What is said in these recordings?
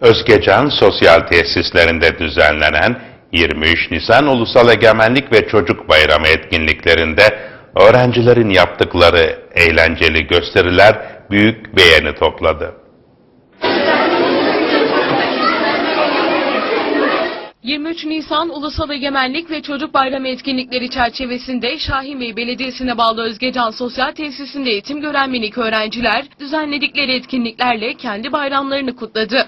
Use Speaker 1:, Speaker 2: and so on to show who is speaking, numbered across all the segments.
Speaker 1: Özgecan Sosyal Tesislerinde düzenlenen 23 Nisan Ulusal Egemenlik ve Çocuk Bayramı etkinliklerinde öğrencilerin yaptıkları eğlenceli gösteriler büyük beğeni topladı.
Speaker 2: 23 Nisan Ulusal Egemenlik ve Çocuk Bayramı etkinlikleri çerçevesinde Şahin Belediyesi'ne bağlı Özgecan Sosyal Tesisinde eğitim gören minik öğrenciler düzenledikleri etkinliklerle kendi bayramlarını kutladı.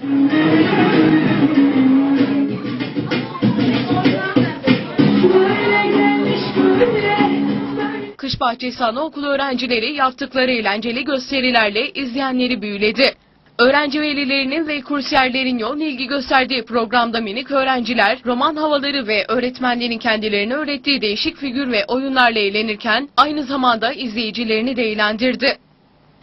Speaker 2: Kış Bahçesi Anaokulu öğrencileri yaptıkları eğlenceli gösterilerle izleyenleri büyüledi. Öğrenci velilerinin ve kursiyerlerin yoğun ilgi gösterdiği programda minik öğrenciler roman havaları ve öğretmenlerin kendilerine öğrettiği değişik figür ve oyunlarla eğlenirken aynı zamanda izleyicilerini de eğlendirdi.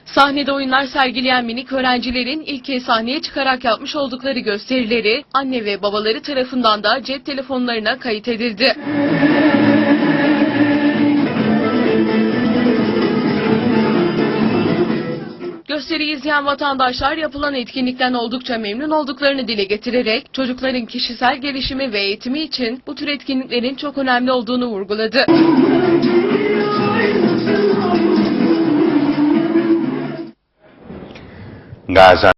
Speaker 2: Sahnede oyunlar sergileyen minik öğrencilerin ilk kez sahneye çıkarak yapmış oldukları gösterileri anne ve babaları tarafından da cep telefonlarına kayıt edildi. Gösteriyi izleyen vatandaşlar yapılan etkinlikten oldukça memnun olduklarını dile getirerek çocukların kişisel gelişimi ve eğitimi için bu tür etkinliklerin çok önemli olduğunu vurguladı.
Speaker 1: Gaziantep